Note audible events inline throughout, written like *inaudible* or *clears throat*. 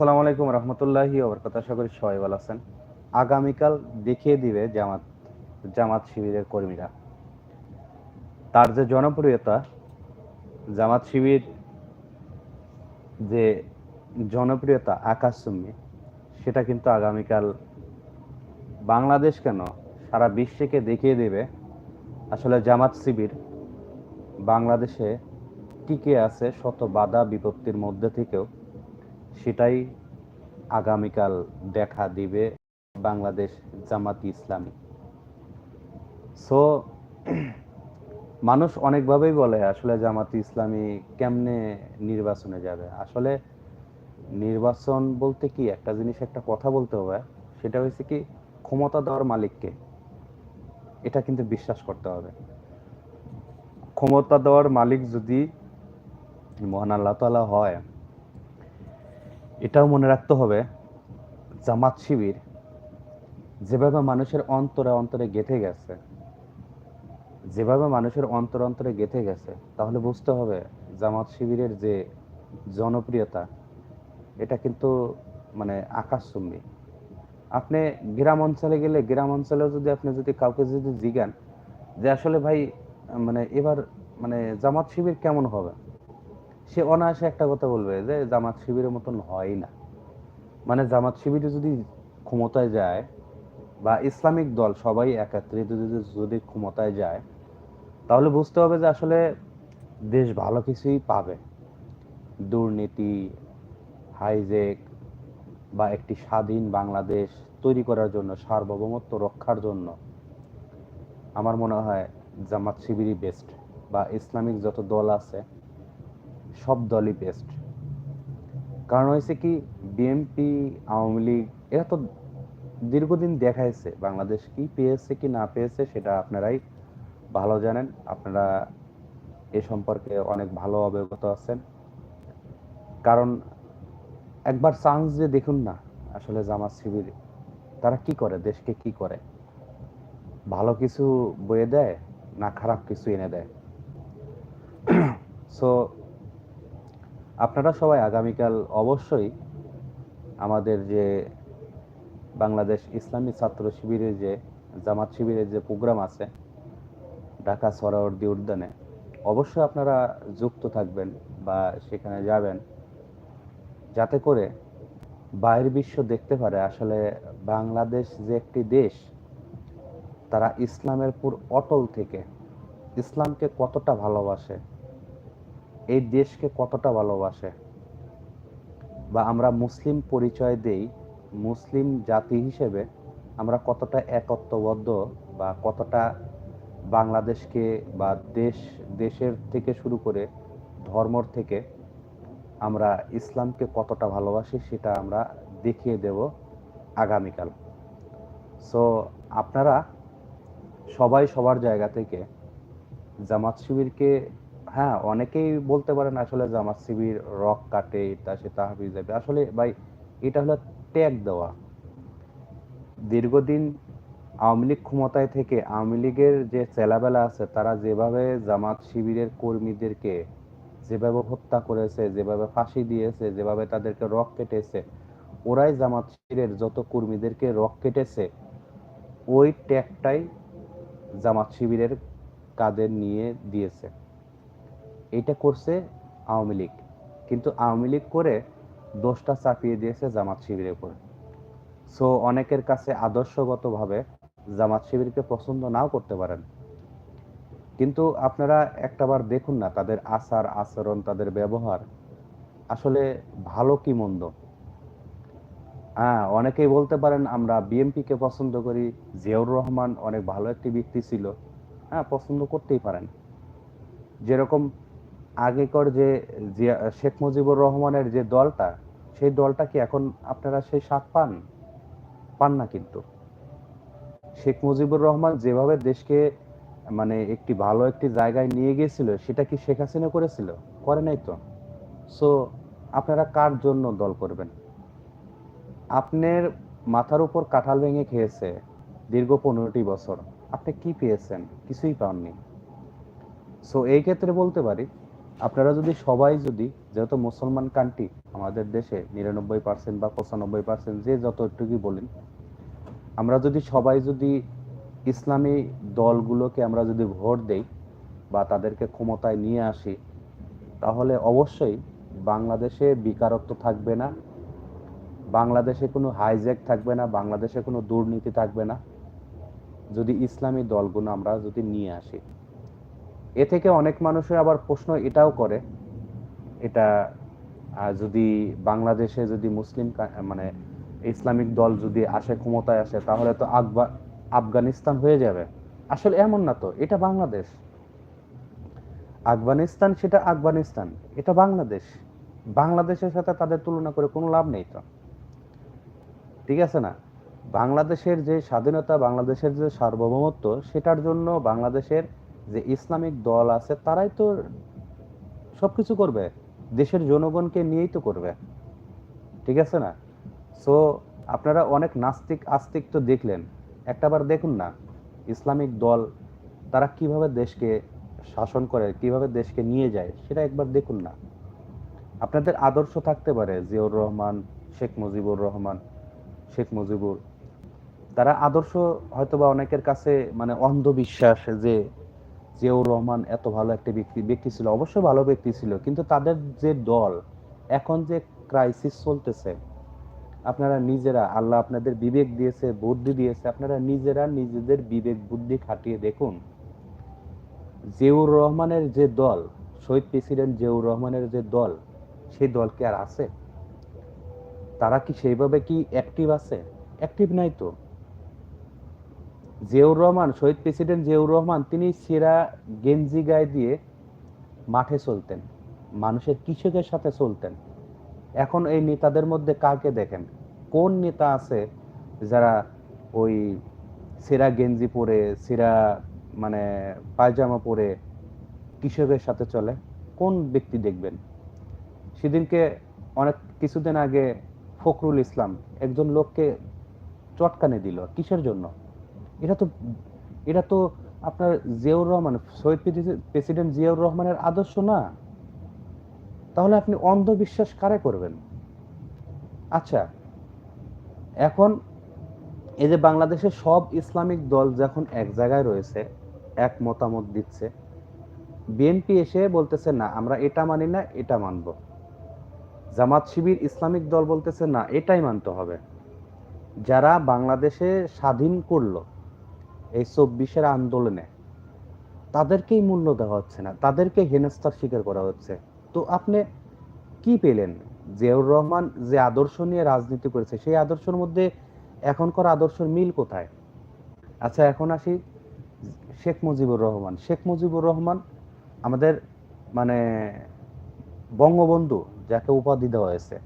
আসসালামু আলাইকুম রহমতুল্লাহি আশা করি সবাই ভালো আছেন। আগামীকাল দেখিয়ে দিবে জামাত জামাত শিবিরের কর্মীরা। তার যে জনপ্রিয়তা, জামাত শিবির যে জনপ্রিয়তা আকাশ আকাশচুম্বী, সেটা কিন্তু আগামীকাল বাংলাদেশ কেন সারা বিশ্বকে দেখিয়ে দেবে? আসলে জামাত শিবির বাংলাদেশে টিকে আছে শত বাধা বিপত্তির মধ্যে থেকেও। সেটাই আগামীকাল দেখা দিবে বাংলাদেশ জামাতি ইসলামী। সো মানুষ অনেকভাবেই বলে আসলে জামাতি ইসলামী কেমনে নির্বাচনে যাবে। আসলে নির্বাচন বলতে কি? একটা জিনিস, একটা কথা বলতে হবে, সেটা হয়েছে কি, ক্ষমতা দেওয়ার মালিককে এটা কিন্তু বিশ্বাস করতে হবে। ক্ষমতা দেওয়ার মালিক যদি মহান আল্লাহ তাআলা হয় এটাও মনে রাখতে হবে, জামাত শিবির যেভাবে মানুষের অন্তরে অন্তরে গেঁথে গেছে, যেভাবে মানুষের অন্তর অন্তরে গেঁথে গেছে, তাহলে বুঝতে হবে জামাত শিবিরের যে জনপ্রিয়তা, এটা কিন্তু মানে আকাশচুম্বী। আপনি গ্রাম অঞ্চলে গেলে, গ্রাম অঞ্চলেও যদি আপনি যদি কাউকে যদি জিগান যে আসলে ভাই মানে এবার মানে জামাত শিবির কেমন হবে? সে অনায়াসে একটা কথা বলবে যে জামাত শিবিরের মতন হয় না। মানে জামাত শিবিরে যদি ক্ষমতায় যায় বা ইসলামিক দল সবাই একত্রিত যদি যদি ক্ষমতায় যায়, তাহলে বুঝতে হবে যে আসলে দেশ ভালো কিছুই পাবে। দুর্নীতি, হাইজেক বা একটি স্বাধীন বাংলাদেশ তৈরি করার জন্য, সার্বভৌমত্ব রক্ষার জন্য আমার মনে হয় জামাত শিবিরই বেস্ট বা ইসলামিক যত দল আছে সব দলই বেস্ট কারণ হয়েছে কি বিএনপি আওয়ামী লীগ, এরা তো দীর্ঘদিন দেখাইছে বাংলাদেশ কি পেয়েছে কি না পেয়েছে সেটা আপনারাই ভালো জানেন। আপনারা এ সম্পর্কে অনেক ভালো অবগত আছেন। কারণ একবার চান্স যে দেখুন না, আসলে জামাত শিবির, তারা কি করে, দেশকে কি করে? ভালো কিছু বয়ে দেয় না খারাপ কিছু এনে দেয়। *clears throat* সো আপনারা সবাই আগামীকাল অবশ্যই আমাদের যে বাংলাদেশ ইসলামী ছাত্র শিবিরের যে, জামাত শিবিরের যে প্রোগ্রাম আছে, ঢাকা সরাওয়ার্দী উদ্যানে, অবশ্যই আপনারা যুক্ত থাকবেন বা সেখানে যাবেন, যাতে করে বাইরের বিশ্ব দেখতে পারে আসলে বাংলাদেশ যে একটি দেশ, তারা ইসলামের পুর অটল থেকে ইসলামকে কতটা ভালোবাসে এই দেশকে কতটা ভালোবাসে? বা আমরা মুসলিম পরিচয় দেই, মুসলিম জাতি হিসেবে আমরা কতটা একত্ববদ্ধ বা কতটা বাংলাদেশকে বা দেশ, দেশের থেকে শুরু করে ধর্মর থেকে আমরা ইসলামকে কতটা ভালোবাসি সেটা আমরা দেখিয়ে দেব আগামীকাল। সো আপনারা সবাই সবার জায়গা থেকে জামাত শিবিরকে হ্যাঁ অনেকেই বলতে পারেন আসলে জামাত শিবির রক কাটে এটা সেটা হাফিজ যাবে আসলে ভাই, এটা হলো ট্যাগ দেওয়া। দীর্ঘদিন আওয়ামী লীগ ক্ষমতায় থেকে আওয়ামী লীগের যে চেলাবেলা আছে, তারা যেভাবে জামাত শিবিরের কর্মীদেরকে যেভাবে হত্যা করেছে, যেভাবে ফাঁসি দিয়েছে, যেভাবে তাদেরকে রক কেটেছে, ওরাই জামাত শিবিরের যত কর্মীদেরকে রক কেটেছে, ওই ট্যাগটাই জামাত শিবিরের কাদের নিয়ে দিয়েছে। এইটা করছে আওয়ামী লীগ। কিন্তু আওয়ামী লীগ করে দোষটা চাপিয়ে দিয়েছে জামাত শিবিরের উপর। সো অনেকের কাছে আদর্শগতভাবে জামাত শিবিরকে পছন্দ নাও করতে পারেন। কিন্তু আপনারা একটাবার দেখুন না, তাদের আচার, আচরণ, তাদের ব্যবহার, আসলে ভালো কি মন্দ? হ্যাঁ অনেকেই বলতে পারেন, আমরা বিএনপি কে পছন্দ করি, জিয়াউর রহমান অনেক ভালো একটি ব্যক্তি ছিল। হ্যাঁ পছন্দ করতেই পারেন। যেরকম আগেকার যে শেখ মুজিবুর রহমানের যে দলটা, সেই দলটা কি এখন আপনারা সেই স্বাদ পান? পান না কিন্তু। শেখ মুজিবুর রহমান যেভাবে দেশকে মানে একটি ভালো একটি জায়গায় নিয়ে গিয়েছিল, সেটা কি শেখ হাসিনা করেছিল? করে নাই তো। সো আপনারা কার জন্য দল করবেন? আপনার মাথার উপর কাঁঠাল ভেঙে খেয়েছে দীর্ঘ পনেরোটি বছর। আপনি কি পেয়েছেন? কিছুই পাননি। সো এই ক্ষেত্রে বলতে পারি আপনারা যদি সবাই যদি, যেহেতু মুসলমান কান্ট্রি আমাদের দেশে নিরানব্বই পার্সেন্ট বা পঁচানব্বই পার্সেন্ট যে যতটুকুই বলেন, আমরা যদি সবাই যদি ইসলামী দলগুলোকে আমরা যদি ভোট দেই বা তাদেরকে ক্ষমতায় নিয়ে আসি, তাহলে অবশ্যই বাংলাদেশে বেকারত্ব থাকবে না, বাংলাদেশে কোনো হাইজ্যাক থাকবে না, বাংলাদেশে কোনো দুর্নীতি থাকবে না, যদি ইসলামী দলগুলো আমরা যদি নিয়ে আসি। এ থেকে অনেক মানুষের আবার প্রশ্ন এটাও করে, এটা যদি বাংলাদেশে যদি মুসলিম মানে ইসলামিক দল যদি আসে, ক্ষমতায় আসে, তাহলে তো আফগানিস্তান হয়ে যাবে। আসলে এমন না তো, এটা বাংলাদেশ। আফগানিস্তান সেটা আফগানিস্তান, এটা বাংলাদেশ। বাংলাদেশের সাথে তাদের তুলনা করে কোনো লাভ নেই তো। ঠিক আছে না? বাংলাদেশের যে স্বাধীনতা, বাংলাদেশের যে সার্বভৌমত্ব, সেটার জন্য বাংলাদেশের যে ইসলামিক দল আছে, তারাই তো সবকিছু করবে। দেশের জনগণকে নিয়েই তো করবে। ঠিক আছে না? সো আপনারা অনেক নাস্তিক, আস্তিক তো দেখলেন। একটাবার দেখুন না, ইসলামিক দল তারা কীভাবে দেশকে শাসন করে, কীভাবে দেশকে নিয়ে যায়, সেটা একবার দেখুন না। আপনাদের আদর্শ থাকতে পারে, জিয়াউর রহমান, শেখ মুজিবুর রহমান, শেখ মুজিবুর। তারা আদর্শ হয়তোবা অনেকের কাছে মানে অন্ধবিশ্বাস যে জিয়াউর রহমান এত ভালো একটা ব্যক্তি ব্যক্তি ছিল, অবশ্যই ভালো ব্যক্তি ছিল, কিন্তু তাদের যে দল, এখন যে ক্রাইসিস চলতেছে, আপনারা নিজেরা, আল্লাহ আপনাদের বিবেক দিয়েছে, বুদ্ধি দিয়েছে, আপনারা নিজেরা নিজেদের বিবেক বুদ্ধি খাটিয়ে দেখুন, জিয়াউর রহমানের যে দল, শহীদ প্রেসিডেন্ট জিয়াউর রহমানের যে দল, সেই দল কি আর আছে? তারা কি সেইভাবে কি অ্যাক্টিভ আছে? অ্যাক্টিভ নাই তো। জিয়াউর রহমান, শহীদ প্রেসিডেন্ট জিয়াউর রহমান, তিনি সেরা গেঞ্জি গায়ে দিয়ে মাঠে চলতেন। মানুষের কৃষকের সাথে চলতেন। এখন এই নেতাদের মধ্যে কাকে দেখেন? কোন নেতা আছে যারা ওই সেরা গেঞ্জি পরে, সেরা মানে পায়জামা পরে কৃষকের সাথে চলে? কোন ব্যক্তি দেখবেন? সেদিনকে অনেক কিছুদিন আগে ফখরুল ইসলাম একজন লোককে চটকানে দিল। কিসের জন্য? এটা তো এটা তো আপনার জিয়াউর রহমান, শহীদ প্রেসিডেন্ট জিয়াউর রহমানের আদর্শ না। তাহলে আপনি অন্ধবিশ্বাস কারে করবেন? আচ্ছা এখন এই যে বাংলাদেশের সব ইসলামিক দল যখন এক জায়গায় রয়েছে, এক মতামত দিচ্ছে বিএনপি এসে বলতেছে, না, আমরা এটা মানি না, এটা মানব। জামাত শিবির ইসলামিক দল বলতেছে, না, এটাই মানতে হবে। যারা বাংলাদেশে স্বাধীন করল এই চব্বিশের আন্দোলনে তাদেরকেই মূল্য দেওয়া হচ্ছে না, তাদেরকে হেনস্থার শিকার করা হচ্ছে। তো আপনি কি পেলেন? জিয়াউর রহমান যে আদর্শ নিয়ে রাজনীতি করেছে, সেই আদর্শের মধ্যে এখনকার আদর্শের মিল কোথায়? আচ্ছা এখন আসি শেখ মুজিবুর রহমান। শেখ মুজিবুর রহমান আমাদের মানে বঙ্গবন্ধু, যাকে উপাধি দেওয়া হয়েছে।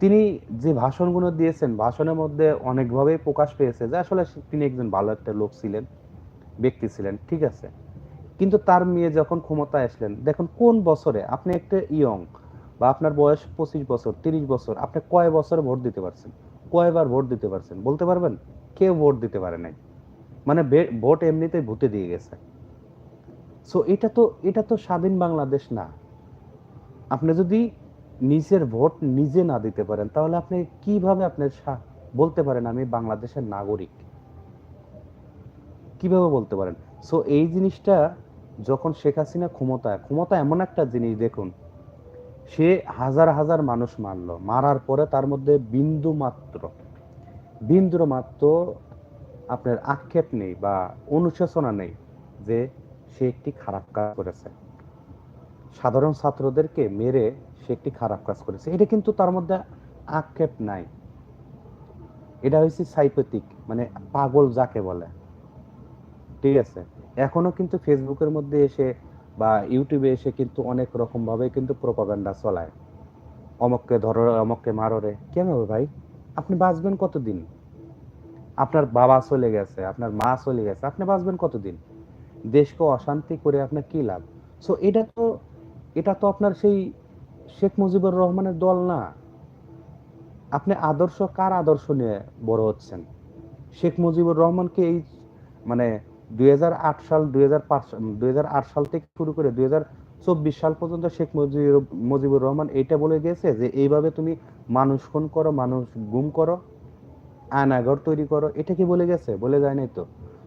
তিনি যে ভাষণগুলো দিয়েছেন, ভাষণের মধ্যে অনেকভাবেই প্রকাশ পেয়েছে যে আসলে তিনি একজন ভালো একটা লোক ছিলেন, ব্যক্তি ছিলেন, ঠিক আছে? কিন্তু তার মেয়ে যখন ক্ষমতায় আসলেন, দেখুন কোন বছরে, আপনি একটা ইয়ং বা আপনার বয়স পঁচিশ বছর, তিরিশ বছর, আপনি কয় বছরে ভোট দিতে পারছেন? কয়বার ভোট দিতে পারছেন? বলতে পারবেন? কেউ ভোট দিতে পারে নাই। মানে ভোট এমনিতেই ভূতে দিয়ে গেছে। সো এটা তো এটা তো স্বাধীন বাংলাদেশ না। আপনি যদি নিজের ভোট নিজে না দিতে পারেন, তাহলে আপনি কীভাবে আপনার বলতে পারেন আমি বাংলাদেশের নাগরিক? কীভাবে বলতে পারেন? সো এই জিনিসটা যখন শেখ হাসিনা ক্ষমতায় ক্ষমতা এমন একটা জিনিস দেখুন, সে হাজার হাজার মানুষ মারলো, মারার পরে তার মধ্যে বিন্দু মাত্র বিন্দুর মাত্র আপনার আক্ষেপ নেই বা অনুশোচনা নেই যে সে একটি খারাপ কাজ করেছে। সাধারণ ছাত্রদেরকে মেরে সে একটি খারাপ কাজ করেছে। এটা কিন্তু তার মধ্যে আক্ষেপ নাই। এটা হয়েছে সাইপেটিক মানে পাগল যাকে বলে। ঠিক আছে? এখনও কিন্তু ফেসবুকের মধ্যে এসে বা ইউটিউবে এসে কিন্তু অনেক রকম ভাবে কিন্তু প্রোপাগান্ডা চলায়। অমককে ধরো, অমককে মারো রে। কেন হবে ভাই? আপনি বাঁচবেন কতদিন? আপনার বাবা চলে গেছে, আপনার মা চলে গেছে, আপনি বাঁচবেন কতদিন? দেশকে অশান্তি করে আপনার কি লাভ? সো এটা তো এটা তো আপনার সেই শেখ মুজিবুর রহমানের দল না। আপনি আদর্শ কার আদর্শ নিয়ে বড় হচ্ছেন? শেখ মুজিবুর রহমানকে এই মানে দুই হাজার আট সাল, দুই সাল থেকে শুরু করে দুই চব্বিশ সাল পর্যন্ত শেখ মুজিবুর মুজিবুর রহমান এইটা বলে গেছে যে এইভাবে তুমি মানুষ খুন করো, মানুষ গুম করো আয়নাঘর তৈরি করো, এটা কি বলে গেছে? বলে যায় তো।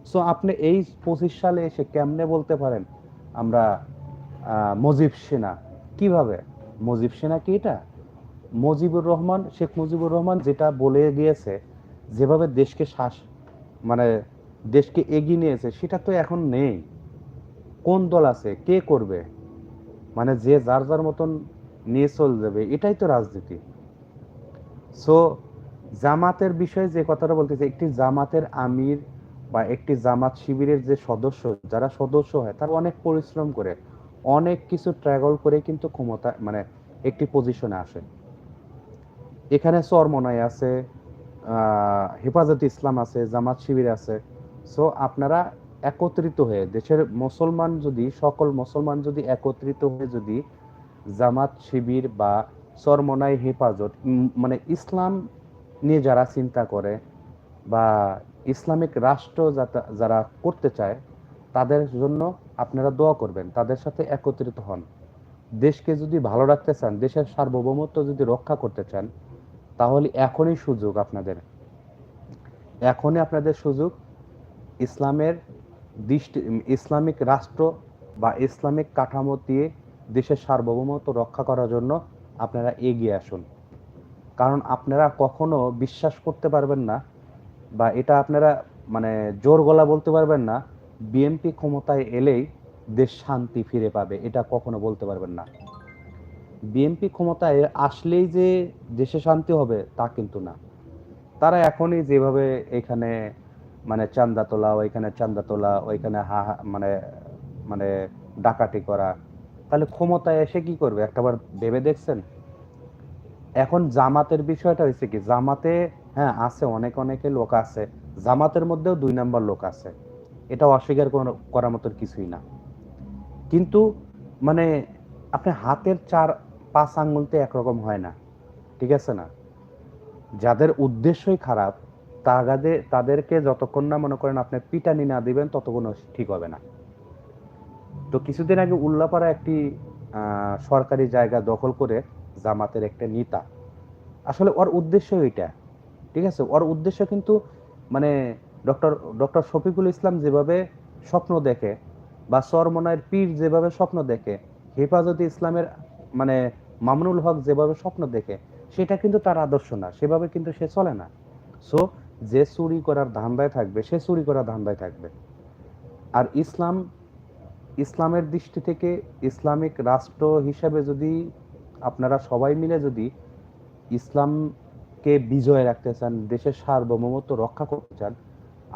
সো আপনি এই পঁচিশ সালে এসে কেমনে বলতে পারেন আমরা মুজিব সেনা। কীভাবে? মজিব সেনা কি এটা? মুজিবুর রহমান, শেখ মুজিবুর রহমান যেটা বলে গিয়েছে, যেভাবে দেশকে শ্বাস মানে দেশকে এগিয়ে নিয়েছে, সেটা তো এখন নেই। কোন দল আছে? কে করবে? মানে যে যার যার মতন নিয়ে চলে যাবে, এটাই তো রাজনীতি। সো জামাতের বিষয়ে যে কথাটা বলতেছে, একটি জামাতের আমির বা একটি জামাত শিবিরের যে সদস্য, যারা সদস্য হয়, তারা অনেক পরিশ্রম করে। অনেক কিছু ট্রাভেল করে কিন্তু ক্ষমতা মানে একটি পজিশনে আসে। এখানে চরমনাই আছে হেফাজত ইসলাম আছে, জামাত শিবির আছে। সো আপনারা একত্রিত হয়ে, দেশের মুসলমান যদি, সকল মুসলমান যদি একত্রিত হয়ে যদি জামাত শিবির বা চরমনাই হেফাজত মানে ইসলাম নিয়ে যারা চিন্তা করে বা ইসলামিক রাষ্ট্র যারা করতে চায়, তাদের জন্য আপনারা দোয়া করবেন, তাদের সাথে একত্রিত হন। দেশকে যদি ভালো রাখতে চান, দেশের সার্বভৌমত্ব যদি রক্ষা করতে চান, তাহলে এখনই সুযোগ আপনাদের। এখনই আপনাদের সুযোগ ইসলামের দৃষ্টি, ইসলামিক রাষ্ট্র বা ইসলামিক কাঠামো দিয়ে দেশের সার্বভৌমত্ব রক্ষা করার জন্য আপনারা এগিয়ে আসুন। কারণ আপনারা কখনো বিশ্বাস করতে পারবেন না বা এটা আপনারা মানে জোর গলা বলতে পারবেন না বিএনপি ক্ষমতায় এলেই দেশ শান্তি ফিরে পাবে, এটা কখনো বলতে পারবেন না। বিএনপি ক্ষমতায় আসলেই যে দেশে শান্তি হবে, তা কিন্তু না। তারা এখনই যেভাবে এখানে মানে চান্দা তোলা, ওইখানে চান্দা তোলা, ওইখানে হা মানে মানে ডাকাতি করা, তাহলে ক্ষমতায় এসে কি করবে? একটাবার ভেবে দেখছেন? এখন জামাতের বিষয়টা হয়েছে কি? জামাতে হ্যাঁ আছে, অনেক, অনেকে লোক আছে। জামাতের মধ্যেও দুই নাম্বার লোক আছে। এটা অস্বীকার করা- করার মতো কিছুই না। কিন্তু মানে আপনি হাতের চার, পাঁচ আঙ্গুলতে একরকম হয় না, ঠিক আছে না? যাদের উদ্দেশ্যই খারাপ, তাগাদে, তাদেরকে যতক্ষণ না মনে করেন আপনি পিটানি না দিবেন, ততক্ষণ ঠিক হবে না। তো কিছুদিন আগে উল্লাপাড়া একটি সরকারি জায়গা দখল করে জামাতের একটা নেতা। আসলে ওর উদ্দেশ্য এটা ঠিক আছে? ওর উদ্দেশ্য কিন্তু মানে ডক্টর ডক্টর শফিকুল ইসলাম যেভাবে স্বপ্ন দেখে বা সরমনায়ের পীর যেভাবে স্বপ্ন দেখে, হেফাজতে ইসলামের মানে মামুনুল হক যেভাবে স্বপ্ন দেখে, সেটা কিন্তু তার আদর্শ না, সেভাবে কিন্তু সে চলে না। সো যে চুরি করার ধান্দায় থাকবে, সে চুরি করার ধান্দায় থাকবে। আর ইসলাম, ইসলামের দৃষ্টি থেকে ইসলামিক রাষ্ট্র হিসাবে যদি আপনারা সবাই মিলে যদি ইসলামকে বিজয় রাখতে চান, দেশের সার্বভৌমত্ব রক্ষা করতে চান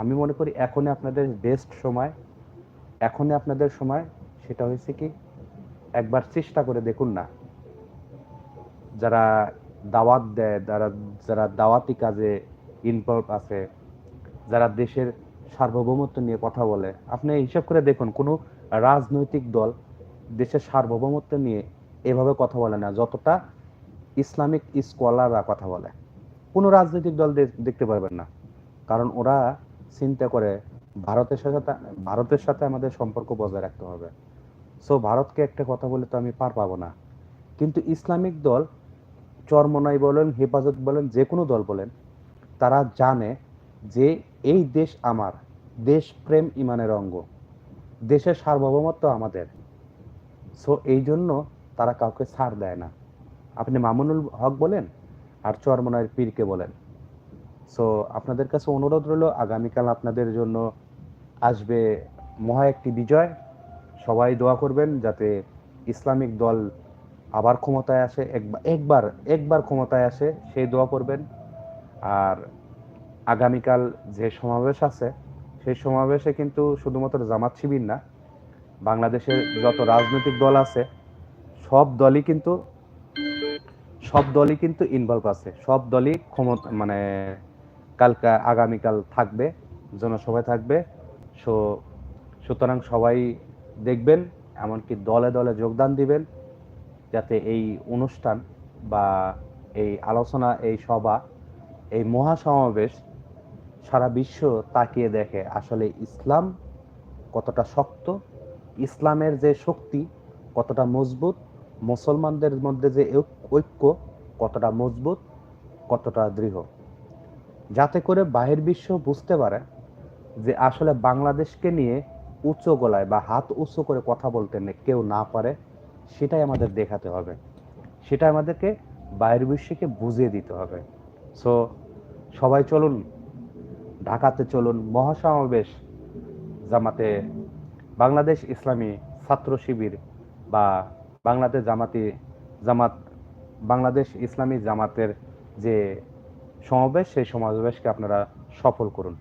আমি মনে করি এখনই আপনাদের বেস্ট সময়, এখনই আপনাদের সময়, সেটা হয়েছে কি, একবার চেষ্টা করে দেখুন না। যারা দাওয়াত দেয়, যারা যারা দাওয়াতি কাজে ইনভলভ আছে, যারা দেশের সার্বভৌমত্ব নিয়ে কথা বলে, আপনি হিসাব করে দেখুন, কোনো রাজনৈতিক দল দেশের সার্বভৌমত্ব নিয়ে এভাবে কথা বলে না, যতটা ইসলামিক স্কলাররা কথা বলে। কোনো রাজনৈতিক দল দেখতে পারবেন না। কারণ ওরা চিন্তা করে ভারতের সাথে ভারতের সাথে আমাদের সম্পর্ক বজায় রাখতে হবে। সো ভারতকে একটা কথা বলে তো আমি পার পাবো না। কিন্তু ইসলামিক দল, চরমনাই বলেন, হেফাজত বলেন, যে কোনো দল বলেন, তারা জানে যে এই দেশ আমার, দেশ প্রেম ইমানের অঙ্গ। দেশের সার্বভৌমত্ব আমাদের। সো এই জন্য তারা কাউকে ছাড় দেয় না। আপনি মামুনুল হক বলেন আর চরমনায়ের পীরকে বলেন। সো আপনাদের কাছে অনুরোধ রইল, আগামীকাল আপনাদের জন্য আসবে মহা একটি বিজয়। সবাই দোয়া করবেন যাতে ইসলামিক দল আবার ক্ষমতায় আসে একবার একবার ক্ষমতায় আসে, সেই দোয়া করবেন। আর আগামীকাল যে সমাবেশ আছে, সেই সমাবেশে কিন্তু শুধুমাত্র জামাত শিবির না, বাংলাদেশের যত রাজনৈতিক দল আছে, সব দলই কিন্তু, সব দলই কিন্তু ইনভলভ আছে। সব দলই ক্ষমতা মানে কালকা আগামীকাল থাকবে, জনসভায় থাকবে। সো, সুতরাং সবাই দেখবেন, এমনকি দলে দলে যোগদান দিবেন, যাতে এই অনুষ্ঠান বা এই আলোচনা, এই সভা, এই মহাসমাবেশ সারা বিশ্ব তাকিয়ে দেখে আসলে ইসলাম কতটা শক্ত, ইসলামের যে শক্তি কতটা মজবুত, মুসলমানদের মধ্যে যে ঐক- ঐক্য কতটা মজবুত, কতটা দৃঢ়। যাতে করে বাহির বিশ্ব বুঝতে পারে যে আসলে বাংলাদেশকে নিয়ে উচ্চ গলায় বা হাত উঁচু করে কথা বলতে কেউ না পারে, সেটাই আমাদের দেখাতে হবে। সেটা আমাদেরকে বাইরের বিশ্বকে বুঝিয়ে দিতে হবে। সো সবাই চলুন, ঢাকাতে চলুন, মহাসমাবেশ জামাতে বাংলাদেশ ইসলামী ছাত্র শিবির বা বাংলাদেশ জামাতি জামাত, বাংলাদেশ ইসলামী জামাতের যে সমাবেশ, সেই সমাবেশকে আপনারা সফল করুন।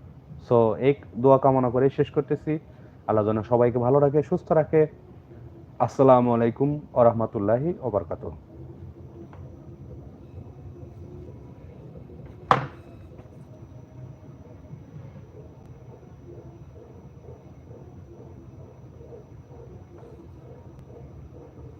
সো এই দোয়া কামনা করে শেষ করতেছি। আল্লাহ যেন সবাইকে ভালো রাখে, সুস্থ রাখে। আসসালামু আলাইকুম আ রহমতুল্লাহি ওবরকাতুহ